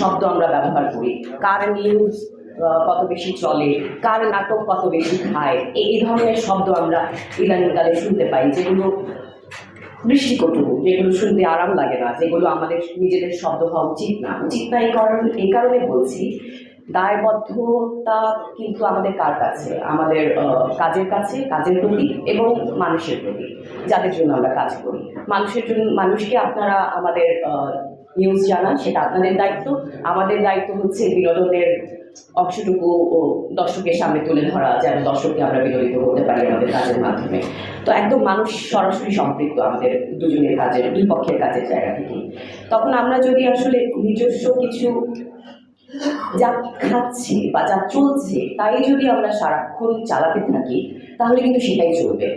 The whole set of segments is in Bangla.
শব্দ আমরা ব্যবহার করি। কার নিউজ কত বেশি চলে, কার নাটক কত বেশি খায়, এই ধরনের শব্দ আমরা ইদানিংকালে শুনতে পাই, যেগুলো দৃষ্টিকটু, যেগুলো শুনতে আরাম লাগে না, যেগুলো আমাদের নিজেদের শব্দ হওয়া উচিত না। উচিত না এই কারণ, এই কারণে বলছি, দায়বদ্ধতা কিন্তু আমাদের কার কাছে? আমাদের কাজের কাছে, কাজের প্রতি এবং মানুষের প্রতি, যাদের জন্য আমরা কাজ করি। মানুষের জন্য, মানুষকে আপনারা আমাদের নিউজ জানান, সেটা আপনাদের দায়িত্ব। আমাদের দায়িত্ব হচ্ছে বিনোদনের অংশটুকু ও দর্শকের সামনে তুলে ধরা, যেন দর্শককে আমরা বিনোদিত করতে পারি আমাদের কাজের মাধ্যমে। তো একদম মানুষ সরাসরি সম্পৃক্ত আমাদের দুজনের কাজের, দুই পক্ষের কাজের জায়গা থেকে তখন আমরা যদি আসলে নিজস্ব কিছু যা খাচ্ছি বা যা চলছে, তাই যদি আমরা সারাক্ষণ চালাতে থাকি, তাহলে কিন্তু সেটাই চলবে।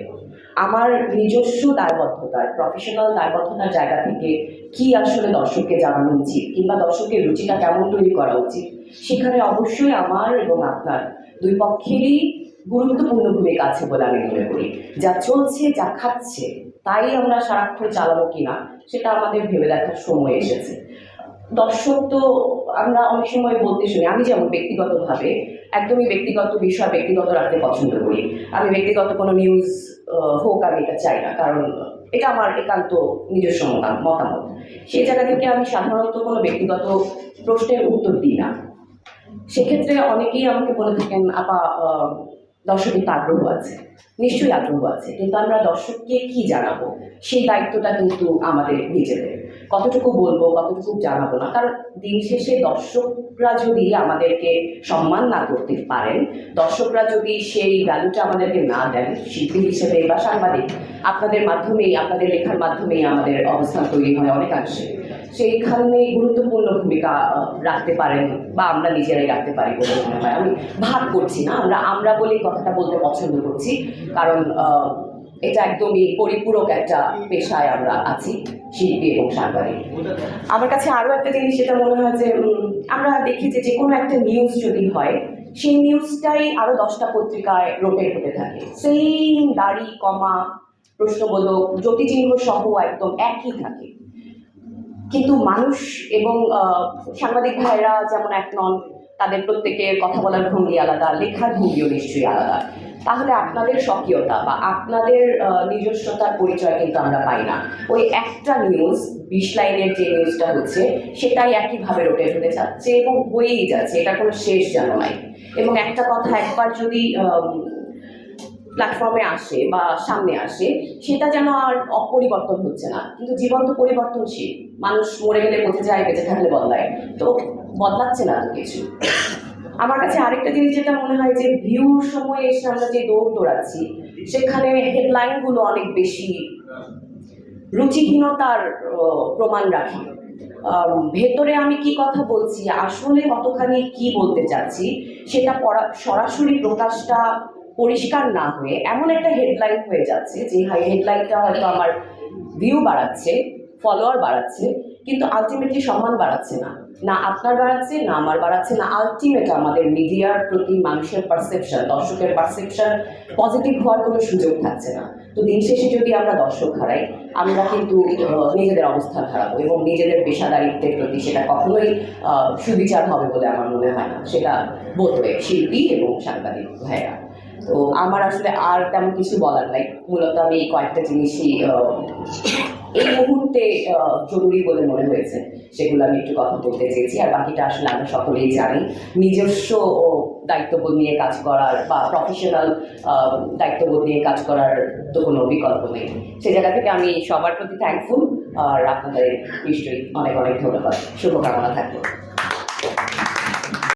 আমার নিজস্ব দায়বদ্ধতার প্রফেশনাল দায়বদ্ধতার জায়গা থেকে কি আসলে দর্শককে জানানো উচিত কিংবা দর্শকের রুচিটা কেমন তৈরি করা উচিত, সেখানে অবশ্যই আমার এবং আপনার দুই পক্ষেরই গুরুত্বপূর্ণ ভূমিকা আছে বলে আমি মনে করি। যা চলছে, যা খাচ্ছে, তাই আমরা সারাক্ষণ চালাবো কিনা, সেটা আমাদের ভেবে দেখার সময় এসেছে। দর্শক তো আমরা অনেক সময় বলতে শুনি, আমি যেমন ব্যক্তিগতভাবে একদমই ব্যক্তিগত বিষয় ব্যক্তিগত রাখতে পছন্দ করি। আমি ব্যক্তিগত কোনো নিউজ হোক, আমি এটা চাই না। কারণ, এটা আমার একান্ত নিজস্ব মতা- মতামত। সেই জায়গা থেকে আমি সাধারণত কোনো ব্যক্তিগত প্রশ্নের উত্তর দিই না। সেক্ষেত্রে অনেকেই আমাকে বলে থাকেন, আপা দর্শকের তো আগ্রহ আছে। নিশ্চয়ই আগ্রহ আছে। কিন্তু আমরা দর্শককে কি জানাব? সেই দায়িত্বটা কিন্তু আমাদের নিজেদের। কতটুকু বলব, কতটুকু জানাব না। কারণ দিন শেষে দর্শকরা যদি আমাদেরকে সম্মান না করতে পারেন, দর্শকরা যদি সেই ভ্যালুটা আমাদেরকে না দেন, শিল্পী হিসেবে বা সাংবাদিক, আপনাদের মাধ্যমেই, আপনাদের লেখার মাধ্যমেই আমাদের অবস্থান তৈরি হয় অনেকাংশে। সেইখানে গুরুত্বপূর্ণ ভূমিকা রাখতে পারেন বা আমরা নিজেরাই রাখতে পারি বলে মনে হয়। আমি ভাগ করছি না, আমরা আমরা বলেই কথাটা বলতে পছন্দ করছি। কারণ এটা একদমই পরিপূরক একটা পেশায় আমরা আছি, শিল্পী এবং সাংবাদিক। আমার কাছে আরও একটা জিনিস যেটা মনে হয় যে আমরা দেখি যে কোনো একটা নিউজ যদি হয়, সেই নিউজটাই আরও দশটা পত্রিকায় রোটেট হতে থাকে। সেম দাড়ি, কমা, প্রশ্নবোধক, জ্যোতিচিহ্ন সহ একদম একই থাকে। কিন্তু মানুষ এবং সাংবাদিক ভাইরা যেমন এক নন, তাদের প্রত্যেকের কথা বলার ভঙ্গি আলাদা, লেখার ভঙ্গিও নিশ্চয়ই আলাদা। তাহলে আপনাদের স্বকীয়তা বা আপনাদের নিজস্বতার পরিচয় কিন্তু আমরা পাই না। ওই একটা নিউজ বিশ লাইনের যে নিউজটা হচ্ছে, সেটাই একইভাবে রোটেট হতে যাচ্ছে এবং হয়েই যাচ্ছে। এটা কোনো শেষ যেন নাই। এবং একটা কথা একবার যদি প্ল্যাটফর্মে আসে বা সামনে আসে, সেটা যেন আর অপরিবর্তন হচ্ছে না। কিন্তু জীবন তো পরিবর্তনশীল। মানুষ মরে গেলে পচে যায়, বেঁচে থাকলে বদলায়। তো বদলাচ্ছে না তো কিছু। আমার কাছে আরেকটা জিনিস যেটা মনে হয় যে ভিউর সময় এসে আমরা যে দৌড় দৌড়াচ্ছি, সেখানে হেডলাইনগুলো অনেক বেশি রুচিহীনতার প্রমাণ রাখে। ভেতরে আমি কি কথা বলছি, আসলে কতখানি কি বলতে চাচ্ছি, সেটা সরাসরি প্রকাশটা পরিষ্কার না হয়ে এমন একটা হেডলাইন হয়ে যাচ্ছে যে হাই, হেডলাইনটা হয়তো আমার ভিউ বাড়াচ্ছে, ফলোয়ার বাড়াচ্ছে কিন্তু আলটিমেটলি সম্মান বাড়াচ্ছে না। না আপনার বাড়াচ্ছে, না আমার বাড়াচ্ছে, না আলটিমেট আমাদের মিডিয়ার প্রতি মানুষের পারসেপশন দর্শকের পারসেপশন পজিটিভ হওয়ার কোনো সুযোগ থাকছে না। তো দিন শেষে যদি আমরা দর্শক হারাই, আমরা কিন্তু নিজেদের অবস্থান হারাবো এবং নিজেদের পেশাদারিত্বের প্রতি সেটা কখনোই সুবিচার হবে বলে আমার মনে হয় না। সেটা বলবে শিল্পী এবং সাংবাদিক ভাইরা তো আমার আসলে আর তেমন কিছু বলার নাই। মূলত আমি এই কয়েকটা জিনিসই এই মুহূর্তে জরুরি বলে মনে হয়েছে। সেগুলো আমি একটু কথা বলতে চেয়েছি, আর বাকিটা আসলে আমরা সকলেই জানি। নিজস্ব দায়িত্ববোধ নিয়ে কাজ করার বা প্রফেশনাল দায়িত্ববোধ নিয়ে কাজ করার তো কোনো বিকল্প নেই। সে জায়গা থেকে আমি সবার প্রতি থ্যাঙ্কফুল আর আপনাদের নিশ্চয়ই অনেক অনেক ধন্যবাদ। শুভকামনা থাকবে